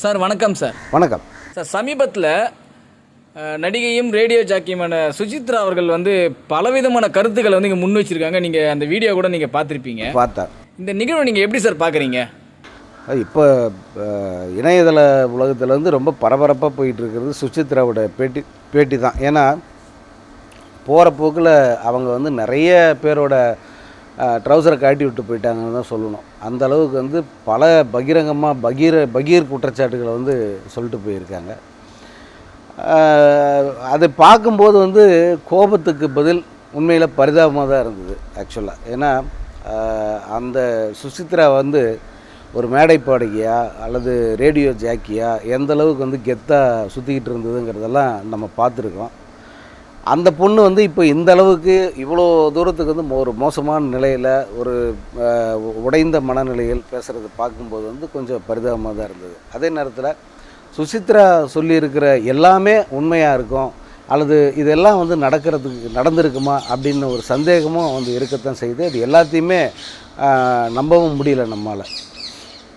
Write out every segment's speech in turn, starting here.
Sir வணக்கம் sir. வணக்கம். Sir சமீபத்தில் நடிகையும் ரேடியோ ஜாக்கியமான சுசித்ரா அவர்கள் வந்து பலவிதமான கருத்துக்களை வந்து இங்கே முன் வச்சிருக்காங்க. நீங்கள் அந்த வீடியோ கூட நீங்கள் பார்த்துருப்பீங்க. பார்த்தேன். இந்த நிகழ்வை நீங்கள் எப்படி சார் பார்க்குறீங்க? இப்போ இணையதள உலகத்தில் வந்து ரொம்ப பரபரப்பாக போயிட்டு இருக்கிறது சுசித்ராவோட பேட்டி பேட்டி தான். ஏன்னா போகிற போக்கில் அவங்க வந்து நிறைய பேரோட ட்ரௌசரை காட்டி விட்டு போயிட்டாங்கன்னு தான் சொல்லணும். அந்த அளவுக்கு வந்து பல பகிரங்கமாக பகீர பகீர் குற்றச்சாட்டுகளை வந்து சொல்லிட்டு போயிருக்காங்க. அதை பார்க்கும்போது வந்து கோபத்துக்கு பதில் உண்மையில் பரிதாபமாக தான் இருந்தது ஆக்சுவலாக ஏன்னா அந்த சுசித்ரா வந்து ஒரு மேடை பாடகியா அல்லது ரேடியோ ஜாக்கியா எந்த அளவுக்கு வந்து கெத்தாக சுற்றிக்கிட்டு இருந்ததுங்கிறதெல்லாம் நம்ம பார்த்துருக்கோம். அந்த பொண்ணு வந்து இப்போ இந்த அளவுக்கு இவ்வளோ தூரத்துக்கு வந்து ஒரு மோசமான நிலையில் ஒரு உடைந்த மனநிலையில் பேசுகிறத பார்க்கும்போது வந்து கொஞ்சம் பரிதாபமாக தான் இருந்தது. அதே நேரத்தில் சுசித்ரா சொல்லியிருக்கிற எல்லாமே உண்மையாக இருக்கும் அல்லது இதெல்லாம் வந்து நடக்கிறதுக்கு நடந்திருக்குமா அப்படின்னு ஒரு சந்தேகமும் வந்து இருக்கத்தான் செய்யுது. அது எல்லாத்தையுமே நம்பவும் முடியல நம்மால்.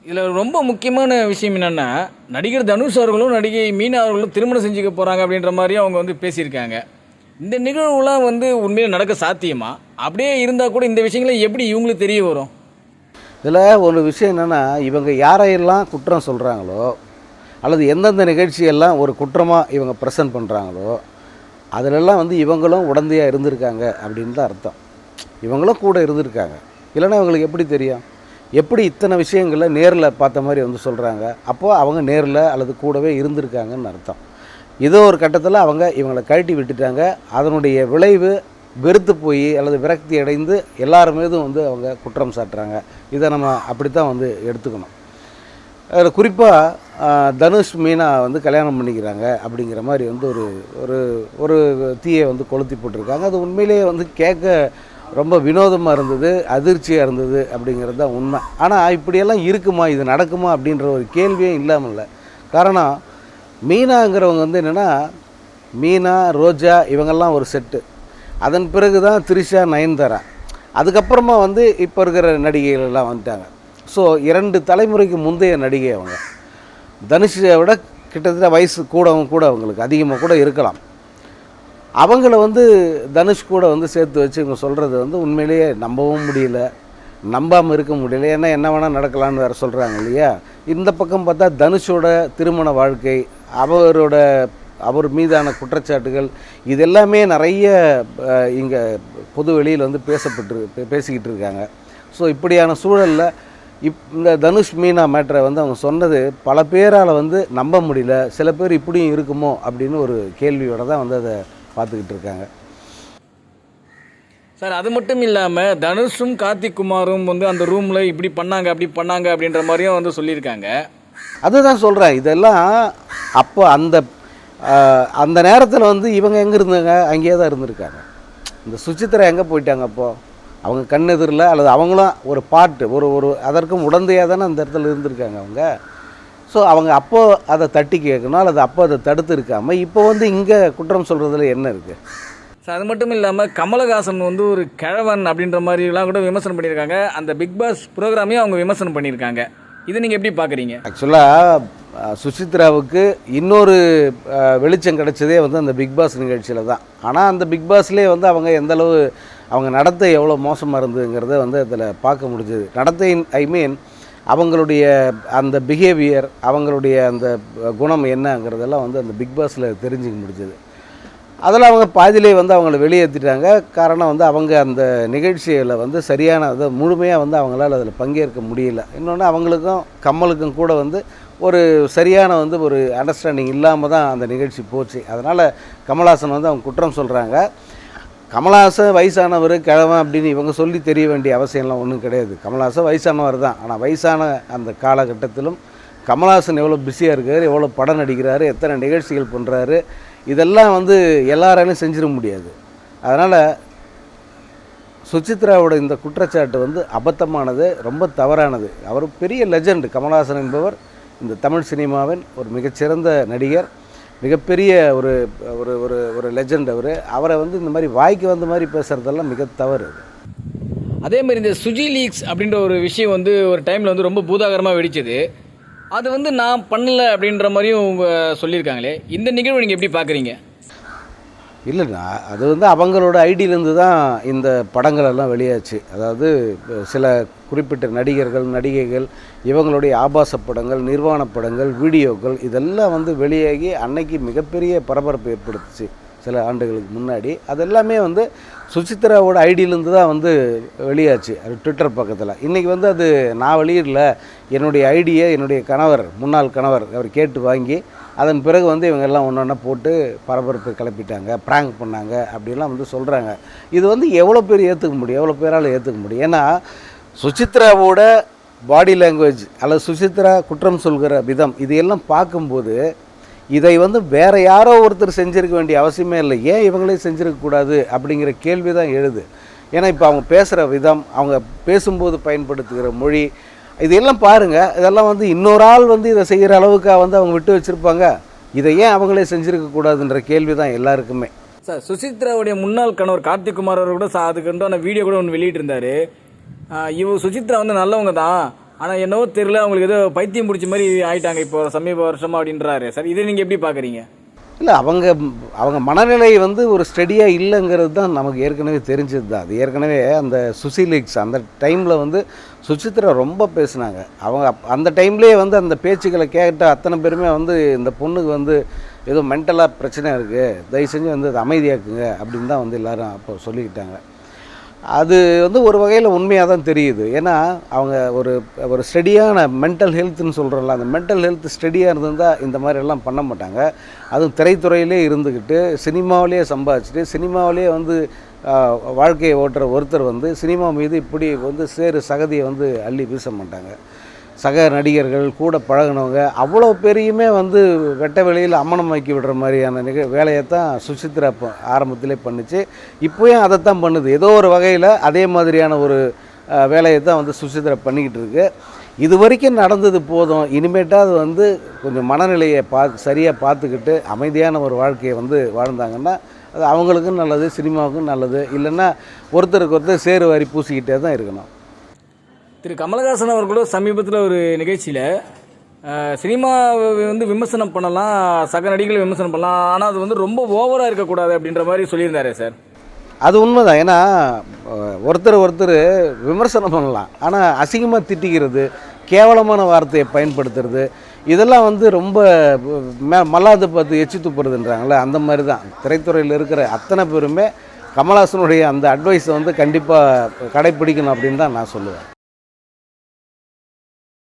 இதில் ரொம்ப முக்கியமான விஷயம் என்னென்னா நடிகர் தனுஷ் அவர்களும் நடிகை மீனா அவர்களும் திருமணம் செஞ்சுக்க போகிறாங்க அப்படின்ற மாதிரி அவங்க வந்து பேசியிருக்காங்க. இந்த நிகழ்வுலாம் வந்து உண்மையில் நடக்க சாத்தியமா? அப்படியே இருந்தால் கூட இந்த விஷயங்களை எப்படி இவங்களுக்கு தெரிய வரும்? இதில் ஒரு விஷயம் என்னென்னா இவங்க யாரையெல்லாம் குற்றம் சொல்கிறாங்களோ அல்லது எந்தெந்த நிகழ்ச்சியெல்லாம் ஒரு குற்றமாக இவங்க ப்ரெசன்ட் பண்ணுறாங்களோ அதிலெல்லாம் வந்து இவங்களும் உடந்தையாக இருந்திருக்காங்க அப்படின்னு தான் அர்த்தம். இவங்களும் கூட இருந்திருக்காங்க. இல்லைன்னா இவங்களுக்கு எப்படி தெரியும்? எப்படி இத்தனை விஷயங்களை நேரில் பார்த்த மாதிரி வந்து சொல்கிறாங்க அப்போது அவங்க நேரில் அல்லது கூடவே இருந்திருக்காங்கன்னு அர்த்தம். ஏதோ ஒரு கட்டத்தில் அவங்க இவங்களை கழட்டி விட்டுட்டாங்க. அதனுடைய விளைவு வெறுத்து போய் அல்லது விரக்தி அடைந்து எல்லார் மீதும் வந்து அவங்க குற்றம் சாட்டுறாங்க. இதை நம்ம அப்படி தான் வந்து எடுத்துக்கணும். அதில் குறிப்பாக தனுஷ் மீனா வந்து கல்யாணம் பண்ணிக்கிறாங்க அப்படிங்கிற மாதிரி வந்து ஒரு ஒரு ஒரு தீயை வந்து கொளுத்தி போட்டிருக்காங்க. அது உண்மையிலேயே வந்து கேட்க ரொம்ப வினோதமாக இருந்தது அதிர்ச்சியாக இருந்தது அப்படிங்கிறது தான் உண்மை. ஆனால் இப்படியெல்லாம் இருக்குமா இது நடக்குமா அப்படின்ற ஒரு கேள்வியே இல்லாமல் இல்லை காரணம் மீனாங்கிறவங்க வந்து என்னென்னா மீனா ரோஜா இவங்கெல்லாம் ஒரு செட்டு அதன் பிறகு தான் த்ரிஷா நயன்தாரா. அதுக்கப்புறமா வந்து இப்போ இருக்கிற நடிகைகள்லாம் வந்துட்டாங்க. ஸோ இரண்டு தலைமுறைக்கு முந்தைய நடிகை அவங்க. தனுஷை விட கிட்டத்தட்ட வயசு கூடவும் கூட அவங்களுக்கு அதிகமாக கூட இருக்கலாம். அவங்கள வந்து தனுஷ் கூட வந்து சேர்த்து வச்சு இவங்க சொல்கிறது வந்து உண்மையிலேயே நம்பவும் முடியல. நம்பாமல் இருக்க முடியல. ஏன்னா என்ன வேணால் நடக்கலான்னு வேறு சொல்கிறாங்க இல்லையா? இந்த பக்கம் பார்த்தா தனுஷோட திருமண வாழ்க்கை அவரோட அவர் மீதான குற்றச்சாட்டுகள் இது எல்லாமே நிறைய இங்கே பொது வெளியில் வந்து பேசப்பட்டு பேசிக்கிட்டு இருக்காங்க. ஸோ இப்படியான சூழலில் இப் இந்த தனுஷ் மீனா மேட்டரை வந்து அவங்க சொன்னது பல பேரால் வந்து நம்ப முடியல சில பேர் இப்படியும் இருக்குமோ அப்படின்னு ஒரு கேள்வியோடு தான் வந்து அதை பார்த்துக்கிட்டு இருக்காங்க. சார் அது மட்டும் இல்லாமல் தனுஷும் கார்த்திக் குமாரும் வந்து அந்த ரூமில் இப்படி பண்ணாங்க அப்படி பண்ணாங்க அப்படின்ற மாதிரியும் வந்து சொல்லியிருக்காங்க. அதுதான் சொல்கிறேன் இதெல்லாம் அப்போ அந்த அந்த நேரத்தில் வந்து இவங்க எங்கே இருந்தாங்க? அங்கேயே தான் இருந்திருக்காங்க. இந்த சுச்சித்திரா எங்கே போயிட்டாங்க அப்போது அவங்க கண்ணெதிரில் அல்லது அவங்களும் ஒரு பாட்டு ஒரு ஒரு அதற்கும் உடந்தையாக தானே அந்த இடத்துல இருந்திருக்காங்க அவங்க. ஸோ அவங்க அப்போது அதை தட்டி கேட்கணும் அல்லது அப்போ அதை தடுத்து இருக்காமல் இப்போ வந்து இங்கே குற்றம் சொல்கிறதுல என்ன இருக்குது ஸோ அது மட்டும் இல்லாமல் கமலஹாசன் வந்து ஒரு கிழவன் அப்படின்ற மாதிரிலாம் கூட விமர்சனம் பண்ணியிருக்காங்க. அந்த பிக் பாஸ் ப்ரோக்ராமையும் அவங்க விமர்சனம் பண்ணியிருக்காங்க. இது நீங்கள் எப்படி பார்க்குறீங்க? ஆக்சுவலாக சுசித்ராவுக்கு இன்னொரு வெளிச்சம் கிடைச்சதே வந்து அந்த பிக் பாஸ் நிகழ்ச்சியில் தான். ஆனால் அந்த பிக் பாஸ்லேயே வந்து அவங்க எந்தளவு அவங்க நடத்தை எவ்வளோ மோசமாக இருந்ததுங்கிறத வந்து அதில் பார்க்க முடிஞ்சது. நடத்தை ஐ மீன் அவங்களுடைய அந்த பிஹேவியர் அவங்களுடைய அந்த குணம் என்னங்கிறதெல்லாம் வந்து அந்த பிக் பாஸில் தெரிஞ்சுக்க முடிஞ்சது. அதில் அவங்க பாதியிலே வந்து அவங்கள வெளியேற்றிட்டாங்க. காரணம் வந்து அவங்க அந்த நிகழ்ச்சியில் வந்து சரியான அதை முழுமையாக வந்து அவங்களால அதில் பங்கேற்க முடியல. இன்னொன்று அவங்களுக்கும் கம்மலுக்கும் கூட வந்து ஒரு சரியான வந்து ஒரு அண்டர்ஸ்டாண்டிங் இல்லாமல் தான் அந்த நிகழ்ச்சி போச்சு. அதனால் கமல்ஹாசன் வந்து அவங்க குற்றம் சொல்கிறாங்க கமல்ஹாசன் வயசானவர் கிழவன் அப்படின்னு இவங்க சொல்லி தெரிய வேண்டிய அவசியம்லாம் ஒன்றும் கிடையாது. கமல்ஹாசன் வயசானவர் தான். ஆனால் வயசான அந்த காலகட்டத்திலும் கமல்ஹாசன் எவ்வளோ பிஸியாக இருக்கார் எவ்வளோ படம் நடிக்கிறாரு எத்தனை நிகழ்ச்சிகள் பண்ணுறாரு இதெல்லாம் வந்து எல்லாராலையும் செஞ்சிட முடியாது. அதனால் சுசித்ராவோட இந்த குற்றச்சாட்டு வந்து அபத்தமானது ரொம்ப தவறானது. அவர் பெரிய லெஜண்ட் கமல்ஹாசன் என்பவர் இந்த தமிழ் சினிமாவின் ஒரு மிகச்சிறந்த நடிகர் மிகப்பெரிய ஒரு ஒரு ஒரு ஒரு லெஜண்ட் அவர். அவரை வந்து இந்த மாதிரி வாய்க்கு வந்த மாதிரி பேசுகிறதெல்லாம் மிக தவறு அது. அதே மாதிரி இந்த சுஜி லீக்ஸ் அப்படின்ற ஒரு விஷயம் வந்து ஒரு டைமில் வந்து ரொம்ப பூதாகரமாக வெடிச்சது. அது வந்து நான் பண்ணல அப்படின்ற மாதிரியும் சொல்லியிருக்காங்களே. இந்த நிகழ்வு நீங்கள் எப்படி பார்க்குறீங்க? இல்லைண்ணா அது வந்து அவங்களோட ஐடியிலேருந்து தான் இந்த படங்கள் எல்லாம் வெளியாச்சு. அதாவது சில குறிப்பிட்ட நடிகர்கள் நடிகைகள் இவங்களுடைய ஆபாச படங்கள் நிர்வாண படங்கள் வீடியோக்கள் இதெல்லாம் வந்து வெளியாகி அன்னைக்கு மிகப்பெரிய பரபரப்பு ஏற்படுத்துச்சு. சில ஆண்டுகளுக்கு முன்னாடி. அதெல்லாமே வந்து சுசித்ராவோட ஐடியிலேருந்து தான் வந்து வெளியாச்சு அது ட்விட்டர் பக்கத்தில். இன்றைக்கி வந்து அது நான் வெளியிடல என்னுடைய ஐடியை என்னுடைய கணவர் முன்னாள் கணவர் அவர் கேட்டு வாங்கி அதன் பிறகு வந்து இவங்க எல்லாம் ஒன்று ஒன்றா போட்டு பரபரப்பு கிளப்பிட்டாங்க ப்ராங்க் பண்ணாங்க அப்படிலாம் வந்து சொல்கிறாங்க இது வந்து எவ்வளோ பேர் ஏற்றுக்க முடியும் எவ்வளோ பேரால் ஏற்றுக்க முடியும்? ஏன்னா சுசித்ராவோட பாடி லாங்குவேஜ் அல்லது சுசித்ரா குற்றம் சொல்கிற விதம் இதையெல்லாம் பார்க்கும்போது இதை வந்து வேற யாரோ ஒருத்தர் செஞ்சிருக்க வேண்டிய அவசியமே இல்லை. ஏன் இவங்களே செஞ்சிருக்கக்கூடாது அப்படிங்கிற கேள்வி தான் எழுது. ஏன்னா இப்போ அவங்க பேசுகிற விதம் அவங்க பேசும்போது பயன்படுத்துகிற மொழி இதெல்லாம் பாருங்கள் இதெல்லாம் வந்து இன்னொரு ஆள் வந்து இதை செய்கிற அளவுக்கு வந்து அவங்க விட்டு வச்சுருப்பாங்க. இதை ஏன் அவங்களே செஞ்சுருக்கக்கூடாதுன்ற கேள்வி தான் எல்லாருக்குமே. சார் சுசித்ராவுடைய முன்னாள் கணவர் கார்த்திக் குமார் அவர் கூட சா அதுக்கு வீடியோ கூட ஒன்று வெளியிட்டிருந்தார். இவ சுசித்ரா வந்து நல்லவங்க தான். ஆனால் என்னவோ தெரியல அவங்களுக்கு ஏதோ பைத்தியம் பிடிச்ச மாதிரி ஆயிட்டாங்க இப்போ சமீப வருஷமாக அப்படின்றாரு. சார் இதை நீங்கள் எப்படி பார்க்குறீங்க இல்லை அவங்க அவங்க மனநிலை வந்து ஒரு ஸ்டடியாக இல்லைங்கிறது தான் நமக்கு ஏற்கனவே தெரிஞ்சது தான். அது ஏற்கனவே அந்த சுசிலிக்ஸ் அந்த டைமில் வந்து சுசித்ரா ரொம்ப பேசுனாங்க. அவங்க அப்- அந்த டைம்லேயே வந்து அந்த பேச்சுக்களை கேட்ட அத்தனை பேருமே வந்து இந்த பொண்ணுக்கு வந்து ஏதோ மென்டலாக பிரச்சனை இருக்குது தயவு செஞ்சு வந்து அது அமைதியாக்குங்க அப்படின்னு தான் வந்து எல்லோரும் அப்போ சொல்லிக்கிட்டாங்க. அது வந்து ஒரு வகையில் உண்மையாக தான் தெரியுது. ஏன்னா அவங்க ஒரு ஒரு ஸ்டடியான மென்டல் ஹெல்த்துன்னு சொல்கிறோம்ல அந்த மென்டல் ஹெல்த் ஸ்டடியாக இருந்திருந்தால் இந்த மாதிரி எல்லாம் பண்ண மாட்டாங்க. அதுவும் திரைத்துறையிலே இருந்துக்கிட்டு சினிமாவிலேயே சம்பாதிச்சுட்டு சினிமாவிலேயே வந்து வாழ்க்கையை ஓட்டுற ஒருத்தர் வந்து சினிமா மீது இப்படி வந்து சேறு சகதியை வந்து அள்ளி வீச மாட்டாங்க. சக நடிகர்கள் கூட பழகுனவங்க அவ்வளோ பேரையுமே வந்து வெட்ட வெளியில் அம்மனமாக்கி விடுற மாதிரியான நிக வேலையை தான் சுசித்ரா இப்போ ஆரம்பத்திலே பண்ணுச்சு. இப்போயும் அதை தான் பண்ணுது. ஏதோ ஒரு வகையில் அதே மாதிரியான ஒரு வேலையை தான் வந்து சுசித்ரா பண்ணிக்கிட்டு இருக்கு. இது வரைக்கும் நடந்தது போதும். இனிமேட்டாவது வந்து கொஞ்சம் மனநிலையை பா சரியாக பார்த்துக்கிட்டு அமைதியான ஒரு வாழ்க்கையை வந்து வாழ்ந்தாங்கன்னா அது அவங்களுக்கும் நல்லது சினிமாவுக்கும் நல்லது. இல்லைன்னா ஒருத்தருக்கு ஒருத்தர் சேறு வாரி பூசிக்கிட்டே தான் இருக்கணும். திரு கமலஹாசன் அவர்களும் சமீபத்தில் ஒரு நிகழ்ச்சியில் சினிமாவை வந்து விமர்சனம் பண்ணலாம் சக நடிகளை விமர்சனம் பண்ணலாம் ஆனால் அது வந்து ரொம்ப ஓவராக இருக்கக்கூடாது அப்படின்ற மாதிரி சொல்லியிருந்தாரே சார். அது உண்மைதான். ஏன்னா ஒருத்தர் ஒருத்தர் விமர்சனம் பண்ணலாம். ஆனால் அசிங்கமாக திட்டிக்கிறது கேவலமான வார்த்தையை பயன்படுத்துறது இதெல்லாம் வந்து ரொம்ப மே மல்லாத பார்த்து எச்சி துப்புறதுன்றாங்களே அந்த மாதிரி தான் திரைத்துறையில் இருக்கிற அத்தனை பேருமே கமல்ஹாசனுடைய அந்த அட்வைஸை வந்து கண்டிப்பாக கடைப்பிடிக்கணும் அப்படின்னு தான் நான் சொல்லுவேன்.